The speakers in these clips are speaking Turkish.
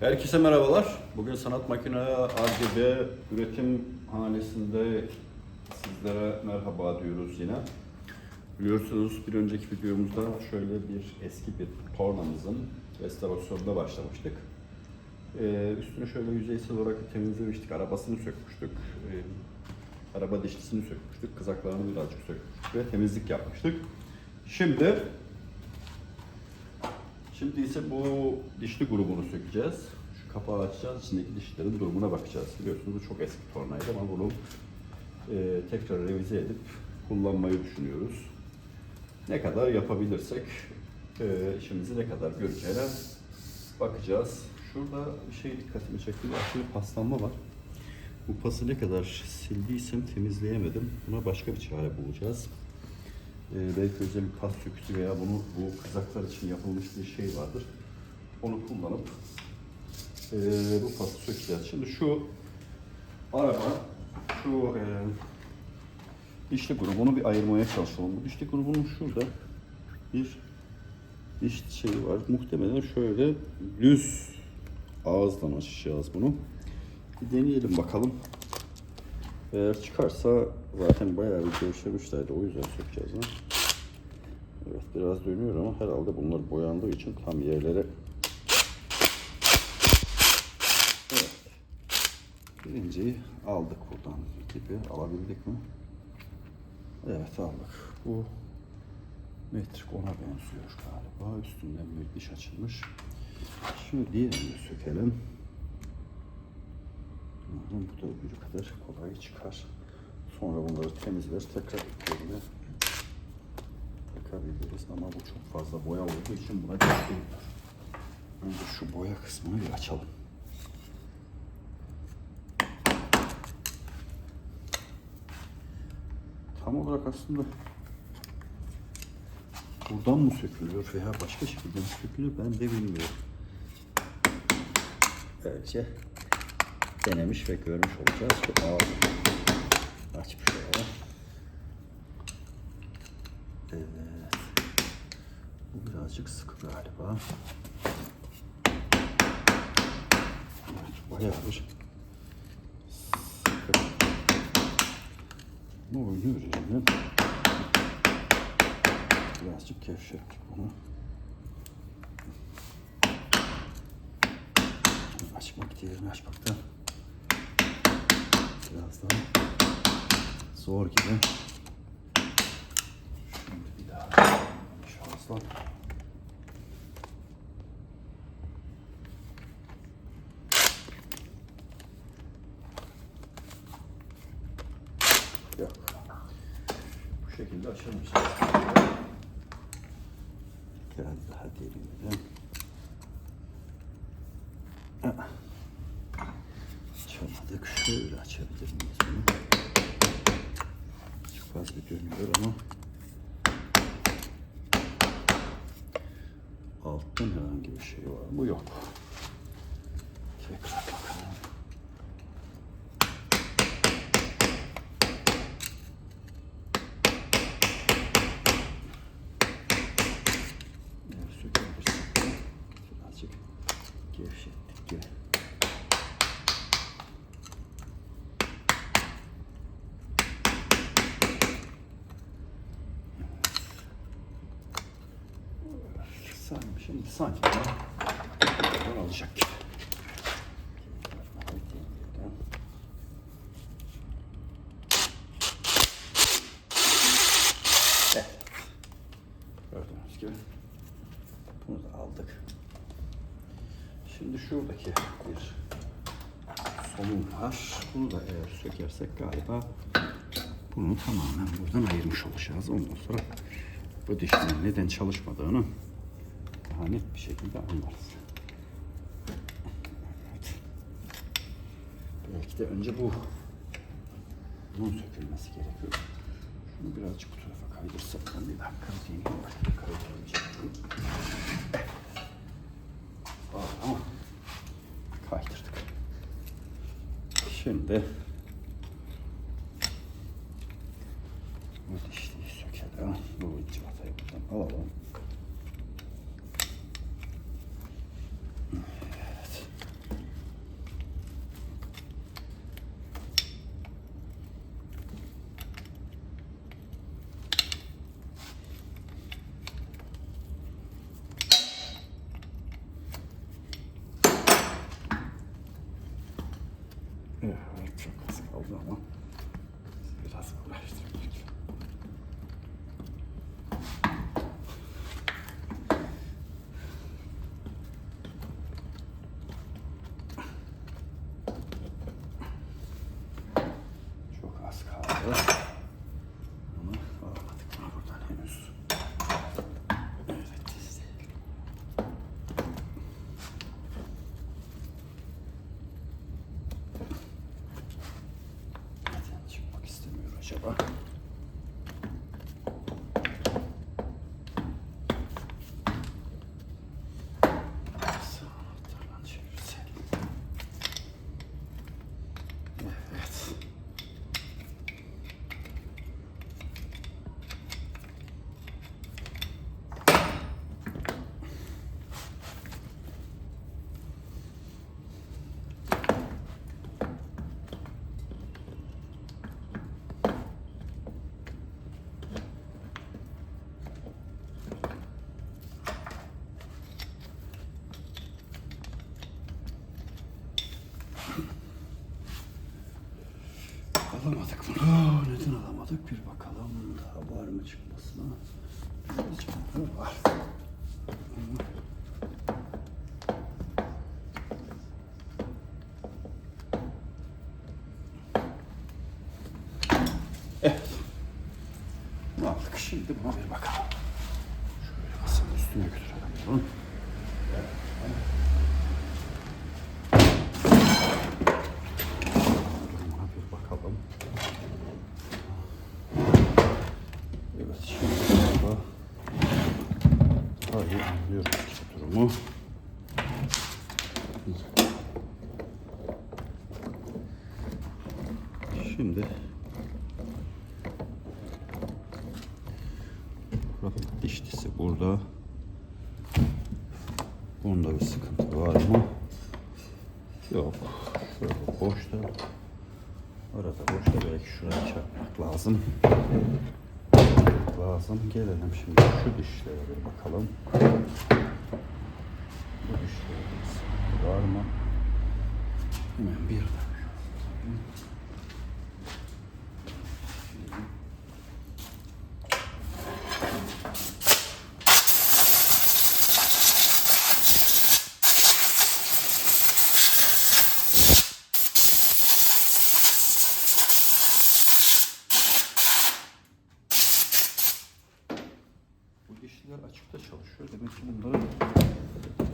Herkese merhabalar. Bugün Sanat Makine ARGB üretim hanesinde sizlere merhaba diyoruz yine. Biliyorsunuz bir önceki videomuzda şöyle bir eski bir tornamızın restorasyonuna başlamıştık. Ee, üstünü şöyle yüzeysel olarak temizlemiştik. Arabasını sökmüştük. Ee, araba dişlisini sökmüştük. Kızaklarını birazcık sökmüştük ve temizlik yapmıştık. Şimdi Şimdi ise bu dişli grubunu sökeceğiz. Şu kapağı açacağız, içindeki dişlerin durumuna bakacağız. Biliyorsunuz bu çok eski tornaydı ama bunu e, tekrar revize edip kullanmayı düşünüyoruz. Ne kadar yapabilirsek e, işimizi ne kadar göreceğine bakacağız. Şurada bir şey dikkatimi çekti. Aşırı paslanma var. Bu pası ne kadar sildiysem temizleyemedim. Buna başka bir çare bulacağız. Ee, belki özel bir pas söküsü veya bunu bu kızaklar için yapılmış bir şey vardır. Onu kullanıp e, bu pası sökeceğiz. Şimdi şu araba, şu e, dişli grubunu bir ayırmaya çalışalım. Bu dişli grubunun şurada bir diş şeyi var. Muhtemelen şöyle düz ağızdan açacağız bunu. Bir deneyelim bakalım. Eğer çıkarsa zaten bayağı bir gevşemişlerdi. O yüzden sökeceğiz. Ha? Evet biraz dönüyor ama herhalde bunlar boyandığı için tam yerlere Evet. Birinciyi aldık buradan gibi. Alabildik mi? Evet aldık. Bu metrik ona benziyor galiba. Üstünden bir diş açılmış. Şimdi diğerini sökelim. Bu da öbürü kadar kolay çıkar. Sonra bunları temizler tekrar yerine takabiliriz ama bu çok fazla boya olduğu için buna değil. Önce şu boya kısmını bir açalım. Tam olarak aslında buradan mı sökülüyor veya başka şekilde mi sökülüyor ben de bilmiyorum. Böylece denemiş ve görmüş olacağız. Ağzını açmış olalım. Evet. Bu birazcık sıkı galiba. Evet, bayağı bir sıkı. Bu oyunu üzerinden birazcık gevşettik bunu. Açmak diğerini açmaktan biraz daha zor gibi. Şimdi bir daha şansla. Yok. Bu şekilde açılmayacak. Biraz daha derinden. Açamadık. Şöyle açabilir miyiz bunu? Çok az bir dönüyor ama alttan herhangi bir şey var mı? Yok. Tekrar bakalım. Eğer sökebilirsek de birazcık gevşettik gibi. Sanki şimdi sanki buradan alacak gibi. Evet. Gördüğünüz gibi bunu da aldık. Şimdi şuradaki bir somun var. Bunu da eğer sökersek galiba bunu tamamen buradan ayırmış olacağız. Ondan sonra bu dişlerin neden çalışmadığını daha net bir şekilde anlarız. Evet. Belki de önce bu bunun sökülmesi gerekiyor. Şunu birazcık bu tarafa kaydırsak ben bir dakika diyeyim. Kaydıramayacağım. Şimdi bu dişliği sökelim. Bu civatayı buradan alalım. Şimdi Rafet dişlisi burada. Bunda bir sıkıntı var mı? Yok. Şöyle boşta. Orada boşta belki şuraya çarpmak lazım. Lazım. Gelelim şimdi şu dişlere bir bakalım. Bu dişlere bir var mı? Hemen bir dakika. Bu dişliler açıkta çalışıyor. Demek ki bunları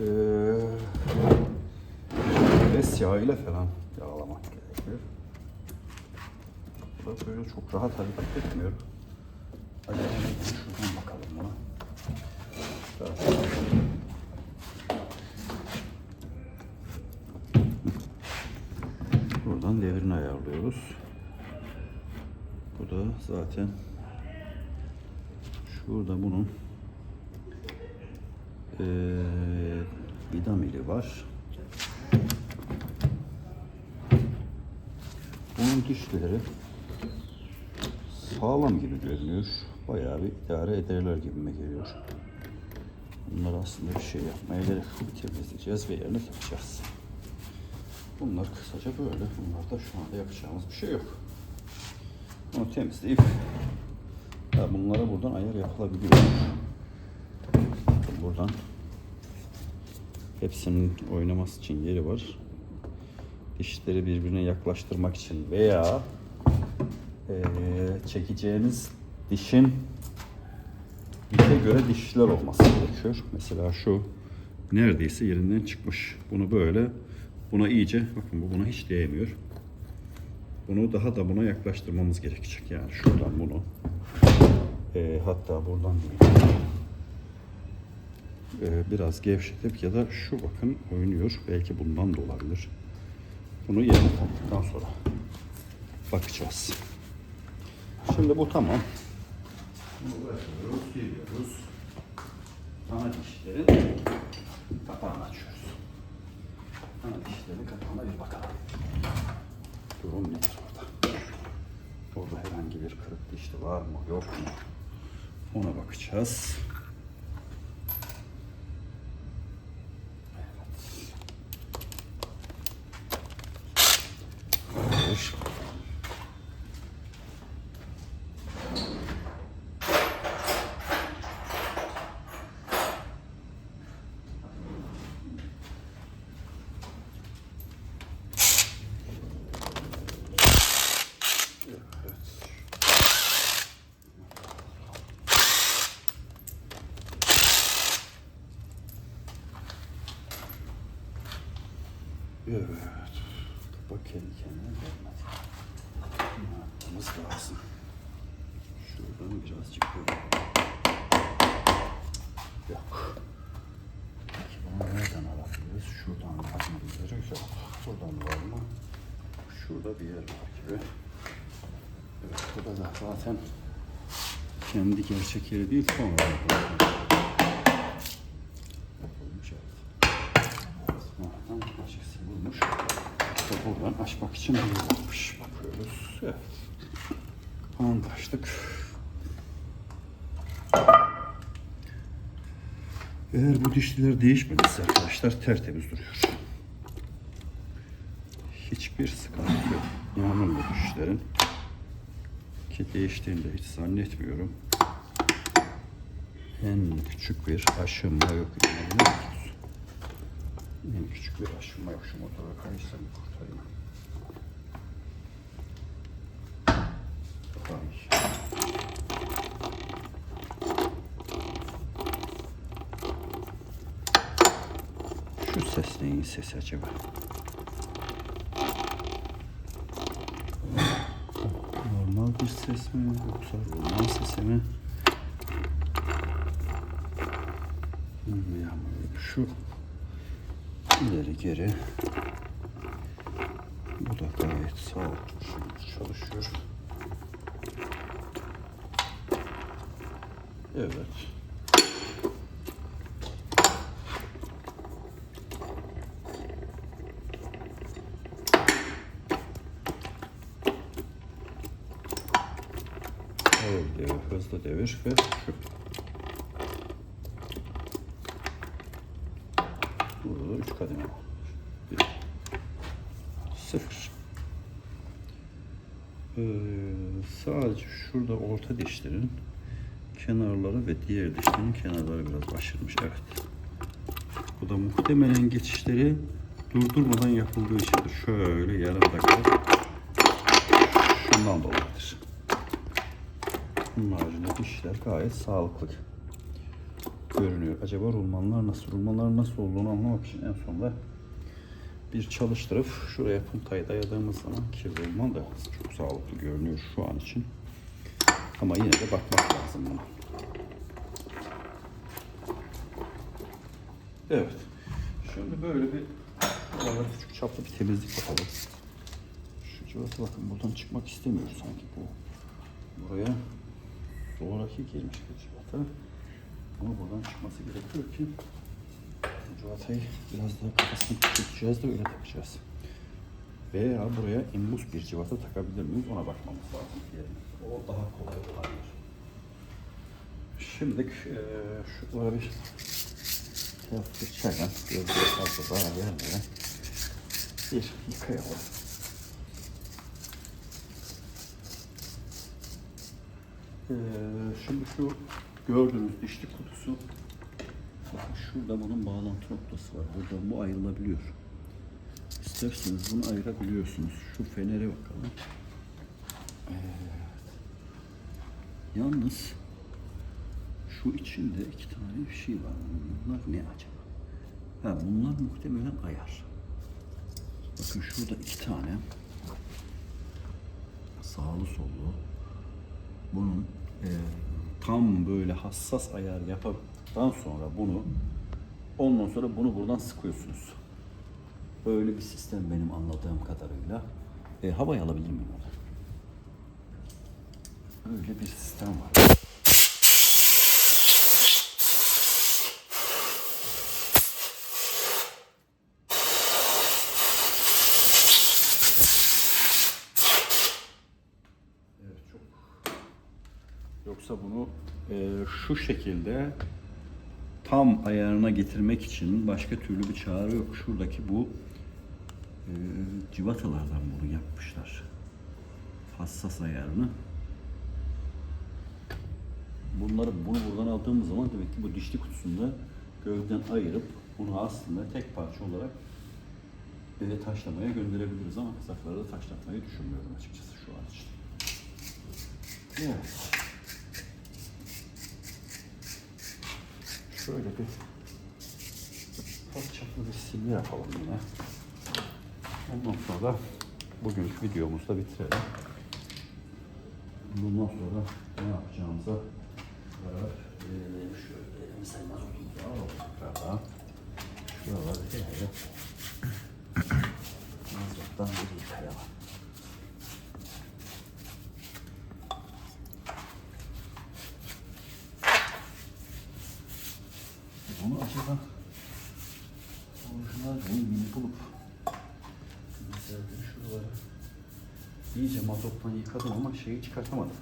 eee es yağıyla falan yağlamak gerekiyor. Bu da böyle çok rahat hareket etmiyor. Acaba şuradan bakalım buna. Buradan devrini ayarlıyoruz. Bu da zaten Şurada bunun eee vidamili var. Bunun dişleri sağlam gibi görünüyor. Bayağı bir idare ederler gibime geliyor. Bunlar aslında bir şey yapmaya gerek yok. Temizleyeceğiz ve yerine takacağız. Bunlar kısaca böyle. Bunlarda şu anda yapacağımız bir şey yok. Bunu temizleyip ya bunlara buradan ayar yapılabiliyor. Buradan hepsinin oynaması için yeri var. Dişleri birbirine yaklaştırmak için veya çekeceğiniz dişin dişe göre dişler olması gerekiyor. Mesela şu neredeyse yerinden çıkmış. Bunu böyle buna iyice bakın bu buna hiç değmiyor. Bunu daha da buna yaklaştırmamız gerekecek. Yani şuradan bunu e, hatta buradan. E, biraz gevşetip ya da şu bakın oynuyor. Belki bundan da olabilir. Bunu yerine taktıktan sonra bakacağız. Şimdi bu tamam. Bunu bırakıyoruz, geliyoruz. Ana dişlerin kapağını açıyoruz. Ana dişlerin kapağına bir bakalım. Durum nedir orada? Orada herhangi bir kırık dişli var mı yok mu? Ona bakacağız. Evet. devir. Evet. Bak kendi kendine gelmedi. Ne yapmamız lazım? Şuradan birazcık böyle. Yok. Peki bunu nereden alabiliriz? Şuradan alabiliriz. Yok. Buradan var mı? Şurada bir yer var gibi. Evet, burada da zaten kendi gerçek yeri değil, sonra yapılmış evet. Sonradan başkası bulmuş. İşte buradan açmak için bir. Bakıyoruz. Evet. Kapağını açtık. Eğer bu dişliler değişmediyse arkadaşlar tertemiz duruyor. Hiçbir sıkıntı yok. Yağmurlu dişlerin. Ki değiştiğini de hiç zannetmiyorum. En küçük bir aşınma yok. İnanabiliyor En küçük bir aşınma yok. Şu motora kayırsam kurtarayım. Ay. Şu ses neyin sesi acaba? Normal bir ses mi yoksa roman sesi mi? Ya şu ileri geri bu da gayet sağlıklı şimdi çalışıyor. Evet. Ağır devir, hızlı devir ve şu. Burada da üç kademe var. Bir, sıfır. Ee, sadece şurada orta dişlerin kenarları ve diğer dişlerin kenarları biraz aşırmış. Evet. Bu da muhtemelen geçişleri durdurmadan yapıldığı içindir. Şöyle yarım dakika şundan dolayıdır. Bunun haricinde dişler gayet sağlıklı görünüyor. Acaba rulmanlar nasıl? Rulmanlar nasıl olduğunu anlamak için en sonunda bir çalıştırıp şuraya puntayı dayadığımız zaman ki rulman da çok sağlıklı görünüyor şu an için. Ama yine de bakmak lazım buna. Evet. Şimdi böyle bir buralara küçük çaplı bir temizlik yapalım. Şu cıvata bakın buradan çıkmak istemiyor sanki bu. Buraya sonraki girmiş bir cıvata. Ama buradan çıkması gerekiyor ki bu cıvatayı biraz daha kafasını tutacağız da öyle takacağız. Veya buraya imbus bir cıvata takabilir miyiz ona bakmamız lazım. O daha kolay olabilir. Şimdi eee şuralara bir Biraz çayla biraz fazla daha vermeden bir yıkayalım. Ee, şimdi şu gördüğünüz dişli kutusu bakın şurada bunun bağlantı noktası var. Buradan bu ayrılabiliyor. İsterseniz bunu ayırabiliyorsunuz. Şu fenere bakalım. Evet. Yalnız şu içinde iki tane bir şey var. Bunlar ne acaba? Ha, bunlar muhtemelen ayar. Bakın şurada iki tane sağlı sollu bunun e, tam böyle hassas ayar yaptıktan sonra bunu ondan sonra bunu buradan sıkıyorsunuz. Böyle bir sistem benim anladığım kadarıyla. E, havayı alabilir miyim? Öyle bir sistem var. Evet çok. Yoksa bunu e, şu şekilde tam ayarına getirmek için başka türlü bir çare yok. Şuradaki bu Ee, civatalardan bunu yapmışlar. Hassas ayarını. Bunları bunu buradan aldığımız zaman demek ki bu dişli kutusunda gövden ayırıp bunu aslında tek parça olarak eve taşlamaya gönderebiliriz ama kızakları da taşlatmayı düşünmüyorum açıkçası şu an için. Evet. Şöyle bir ufak çaplı bir silme yapalım yine. Ondan sonra bugünkü videomuzu da bitirelim. Bundan sonra ne yapacağımıza karar verelim. Şöyle elimize mazotumuzu alalım tekrardan. Şuraları şöyle mazottan bir yıkayalım. Bunu acaba orijinal bir mini bulup mesela bir şuraları iyice mazottan yıkadım ama şeyi çıkartamadım.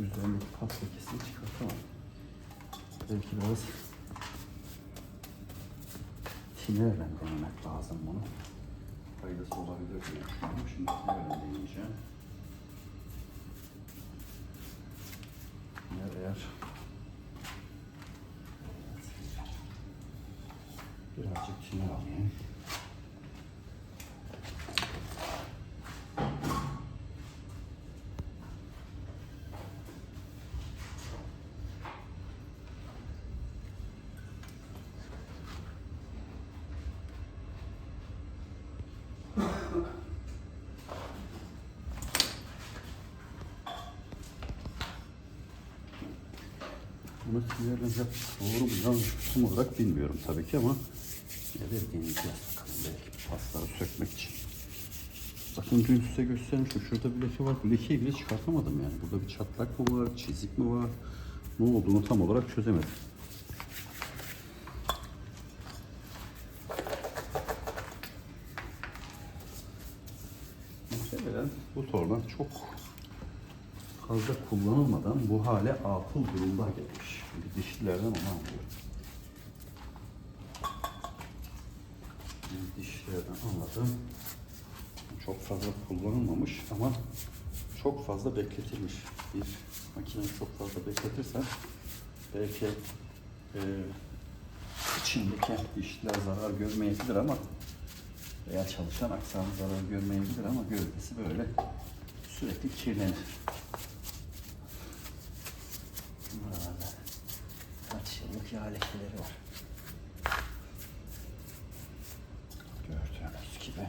Üzerindeki pas lekesini çıkartamadım. Belki biraz tinerle denemek lazım bunu. Faydası olabilir diye düşünüyorum. Şimdi tinerle deneyeceğim. Tiner eğer Birazcık tiner alayım. Bunu yapmak doğru mu yanlış tam olarak bilmiyorum tabii ki ama de deneyeceğiz bakalım belki pasları sökmek için. Bakın dün size göstermiştim. Şurada bir leke var. Bu lekeyi bile çıkartamadım yani. Burada bir çatlak mı var, çizik mi var? Ne olduğunu tam olarak çözemedim. Bu torna çok fazla kullanılmadan bu hale atıl durumda gelmiş. Şimdi dişlilerden onu anlıyorum. Şimdi dişlilerden anladım. Çok fazla kullanılmamış ama çok fazla bekletilmiş. Bir makineyi çok fazla bekletirsen belki e, içindeki dişler zarar görmeyebilir ama veya çalışan aksamı zarar görmeyebilir ama gövdesi böyle sürekli kirlenir. Yağ lekeleri var. Gördüğünüz gibi.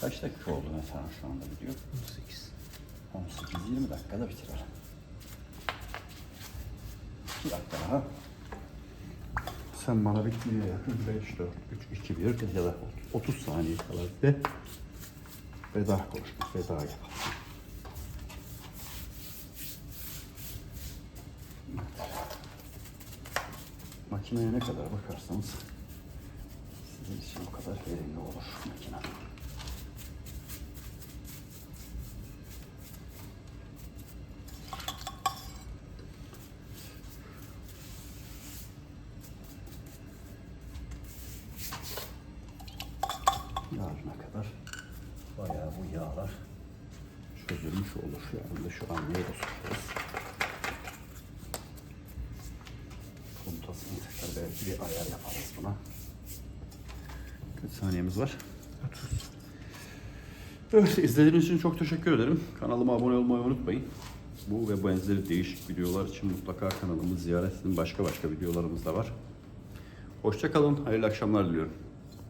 Kaç dakika oldu mesela şu anda video? 18. 18-20 dakikada bitirir. 2 dakika daha. Sen bana bitmeye yakın 5, 4, 3, 2, 1 ya da 30 saniye kala de veda konuşmak, veda yapalım. Makineye ne kadar bakarsanız sizin için o kadar verimli olur makine. Yarına kadar bayağı bu yağlar çözülmüş olur. Yarın şu anneyi de sokacağız. Ayar yaparız buna. Kaç saniyemiz var? 30. Evet, izlediğiniz için çok teşekkür ederim. Kanalıma abone olmayı unutmayın. Bu ve benzeri değişik videolar için mutlaka kanalımı ziyaret edin. Başka başka videolarımız da var. Hoşça kalın, hayırlı akşamlar diliyorum.